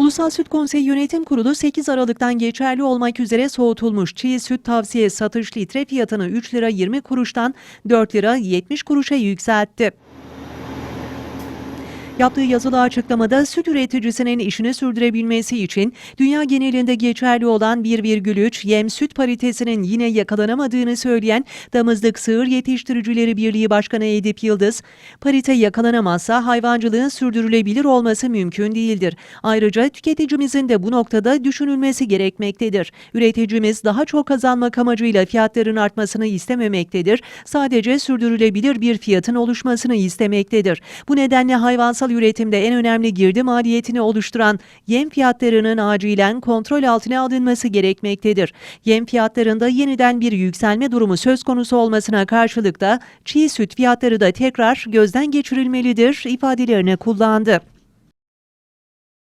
Ulusal Süt Konseyi Yönetim Kurulu 8 Aralık'tan geçerli olmak üzere soğutulmuş çiğ süt tavsiye satış litre fiyatını 3 lira 20 kuruştan 4 lira 70 kuruşa yükseltti. Yaptığı yazılı açıklamada süt üreticisinin işini sürdürebilmesi için dünya genelinde geçerli olan 1,3 yem süt paritesinin yine yakalanamadığını söyleyen Damızlık Sığır Yetiştiricileri Birliği Başkanı Edip Yıldız, parite yakalanamazsa hayvancılığın sürdürülebilir olması mümkün değildir. Ayrıca tüketicimizin de bu noktada düşünülmesi gerekmektedir. Üreticimiz daha çok kazanmak amacıyla fiyatların artmasını istememektedir. Sadece sürdürülebilir bir fiyatın oluşmasını istemektedir. Bu nedenle hayvansal üretimde en önemli girdi maliyetini oluşturan yem fiyatlarının acilen kontrol altına alınması gerekmektedir. Yem fiyatlarında yeniden bir yükselme durumu söz konusu olmasına karşılık da çiğ süt fiyatları da tekrar gözden geçirilmelidir ifadelerini kullandı.